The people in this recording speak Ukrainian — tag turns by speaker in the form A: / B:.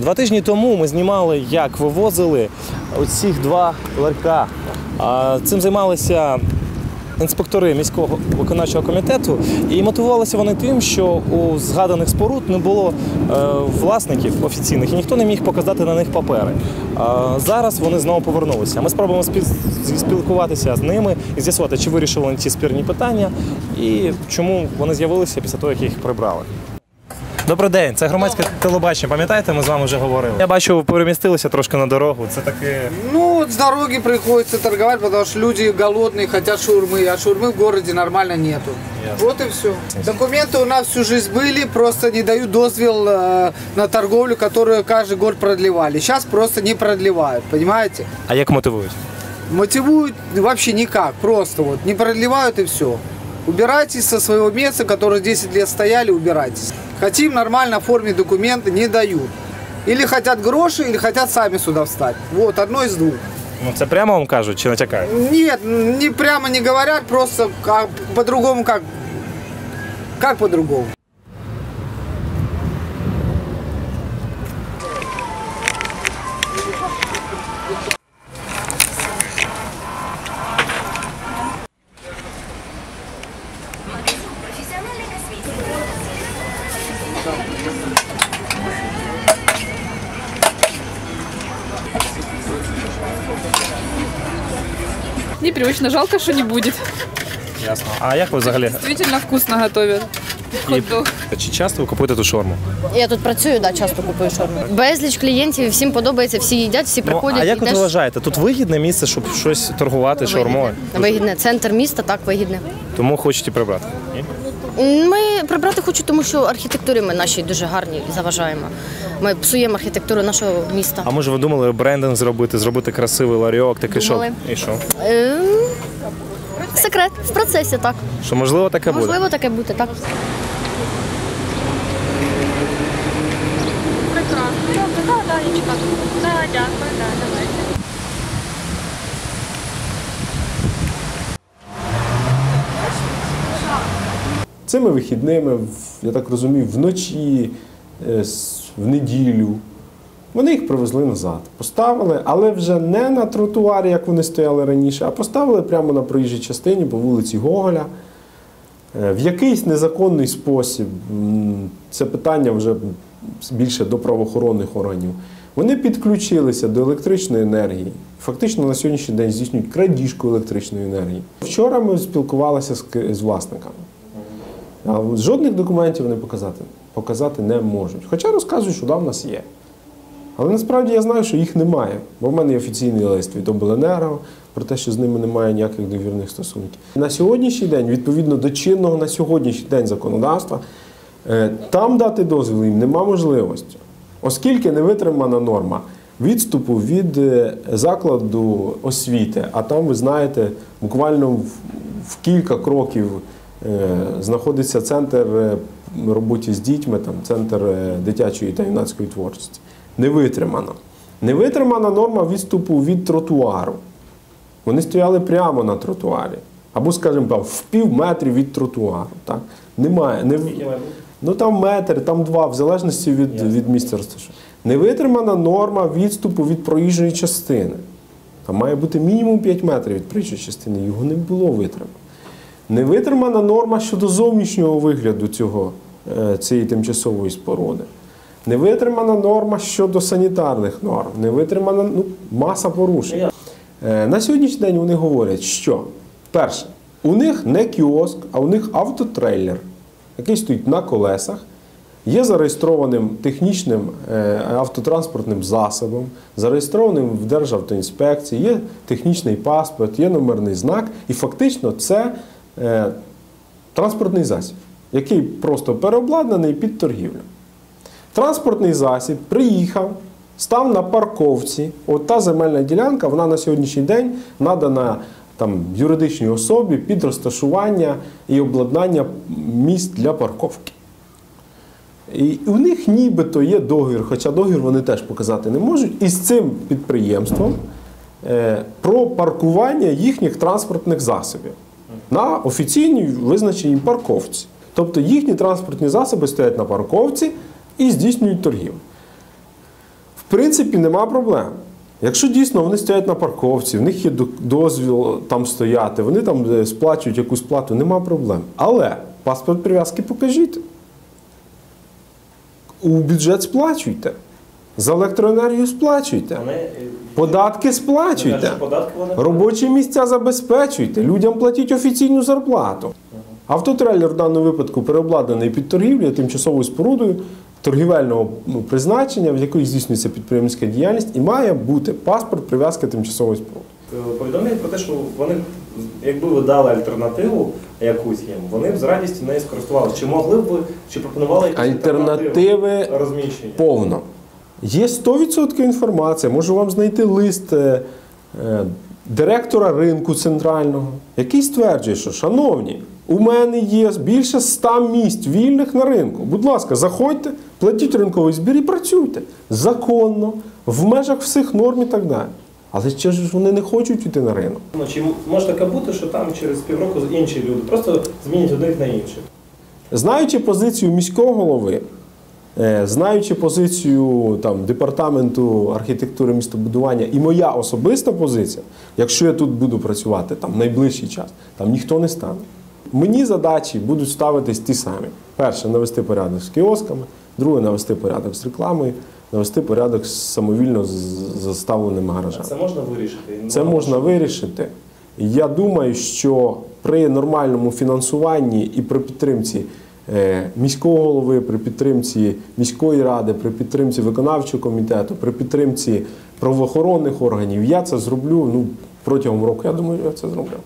A: Два тижні тому ми знімали, як вивозили оці два ларька. Цим займалися інспектори міського виконавчого комітету, і мотивувалися вони тим, що у згаданих споруд не було е, власників офіційних, і ніхто не міг показати на них папери. Зараз вони знову повернулися. Ми спробуємо спілкуватися з ними і з'ясувати, чи вирішили вони ці спірні питання, і чому вони з'явилися після того, як їх прибрали. Добрий день, це громадське телебачення. Пам'ятаєте, ми з вами вже говорили. Я бачу, ви перемістилися трошки на дорогу. Це таке.
B: Ну, вот с дороги приходится торговать, потому что люди голодные, хотят шаурмы, а шаурмы в городе нормально нету.
A: Ясно.
B: Вот и все. Документы у нас всю жизнь были, просто не дают дозвел э, на торговлю, которую каждый год продлевали. Сейчас просто не продлевают, понимаете?
A: А як мотивують?
B: Мотивуют вообще никак, просто вот не продлевают и все. Убирайтесь со своего места, которые 10 лет стояли, убирайтесь. Хотим нормально оформить документы, не дают. Или хотят гроши, или хотят сами сюда встать. Вот, одно из двух.
A: Ну це прямо вам кажуть чи натякають?
B: Нет, не прямо не говорят, просто по-другому как. Как по-другому?
C: Непривычно, жалко, что не будет.
A: Ясно. А як ви взагалі?
C: Действительно вкусно готовят. Хот-дог.
A: Чи часто ви купуєте ту шорму?
D: Я тут працюю, да, часто купую шаурму. Безліч клієнтів, всім подобається, всі їдять, всі приходять.
A: Ну, а як ви вважаєте? Тут вигідне місце, щоб щось торгувати шаурмою?
D: вигідне. Вигідне. Центр міста так вигідне.
A: Тому хочете прибрати. Ні?
D: Ми прибрати хочу, тому що архітектури ми нашій дуже гарні заважаємо. Ми псуємо архітектуру нашого міста.
A: А може ви думали брендинг зробити, зробити красивий ларьок, такий що?
D: Думали.
A: І що?
D: Ем, Секрет в процесі, так.
A: Що можливо таке буде?
D: Можливо, таке бути, так.
E: Цими вихідними, я так розумію, вночі, е, в неділю. Вони їх привезли назад. Поставили, але вже не на тротуарі, як вони стояли раніше, а поставили прямо на проїжджій частині по вулиці Гоголя. Е, В якийсь незаконний спосіб, це питання вже більше до правоохоронних органів. Вони підключилися до електричної енергії. Фактично на сьогоднішній день здійснюють крадіжку електричної енергії. Вчора ми спілкувалися з власниками. А Жодних документів вони показати, показати не можуть. Хоча розказують, що да, в нас є. Але насправді я знаю, що їх немає. Бо в мене є офіційний лист від обленерго про те, що з ними немає ніяких довірних стосунків. На сьогоднішній день, відповідно до чинного на сьогоднішній день законодавства, е, там дати дозвіл їм нема можливості, оскільки не витримана норма відступу від е, закладу освіти. А там, ви знаєте, буквально в, кілька кроків знаходиться центр е, роботи з дітьми, там центр е, дитячої та юнацької творчості. Не витримана. Не витримана норма відступу від тротуару. Вони стояли прямо на тротуарі. Або, скажімо, в пів метрі від тротуару. Так? Немає. Не... Ну там метр, там два, в залежності від, від місця розташування. Не витримана норма відступу від проїжджої частини. Там має бути мінімум 5 метрів від проїжджої частини. Його не було витримано. Не витримана норма щодо зовнішнього вигляду цього, е, цієї тимчасової споруди. Не витримана норма щодо санітарних норм, не витримана ну, маса порушень. Е, На сьогоднішній день вони говорять, що перше, у них не кіоск, а у них автотрейлер, який стоїть на колесах, є зареєстрованим технічним е, автотранспортним засобом, зареєстрованим в Державтоінспекції, є технічний паспорт, є номерний знак, і фактично це транспортний засіб, який просто переобладнаний під торгівлю. Транспортний засіб приїхав, став на парковці. От та земельна ділянка, вона на сьогоднішній день надана там, юридичній особі під розташування і обладнання місць для парковки. І у них нібито є договір, хоча договір вони теж показати не можуть, із цим підприємством е, про паркування їхніх транспортних засобів на офіційній визначеній парковці. Тобто їхні транспортні засоби стоять на парковці і здійснюють торгівлю. принципі, нема проблем. Якщо дійсно вони стоять на парковці, в них є дозвіл там стояти, вони там е, сплачують якусь плату, нема проблем. Але паспорт прив'язки покажіть. У бюджет сплачуйте. За електроенергію сплачуйте. Податки сплачуйте. Робочі місця забезпечуйте. Людям платіть офіційну зарплату. Автотрейлер в даному випадку переобладнаний під торгівлю тимчасовою спорудою торгівельного ну, призначення, в якої здійснюється підприємницька діяльність, і має бути паспорт прив'язки тимчасової споруди.
A: Повідомляють про те, що вони, якби ви дали альтернативу якусь їм, вони б з радістю нею скористувалися. Чи могли б ви, чи пропонували якісь
E: Альтернативи
A: розміщення?
E: повно. Є 100% інформація. Можу вам знайти лист е, е, директора ринку центрального, який стверджує, що, шановні, у мене є більше 100 місць вільних на ринку. Будь ласка, заходьте, платіть ринковий збір і працюйте законно, в межах всіх норм і так далі. Але ще ж вони не хочуть йти на ринок.
A: Ну, Чи може таке бути, що там через півроку інші люди просто змінять одних на інших?
E: Знаючи позицію міського голови, знаючи позицію там, департаменту архітектури містобудування і моя особиста позиція, якщо я тут буду працювати там найближчий час, там ніхто не стане. Мені задачі будуть ставитись ті самі: перше навести порядок з кіосками, друге навести порядок з рекламою, навести порядок з самовільно заставленими гаражами.
A: Це можна вирішити?
E: Це можна вирішити. Я думаю, що при нормальному фінансуванні і при підтримці е, міського голови, при підтримці міської ради, при підтримці виконавчого комітету, при підтримці правоохоронних органів, я це зроблю ну, протягом року. Я думаю, я це зроблю.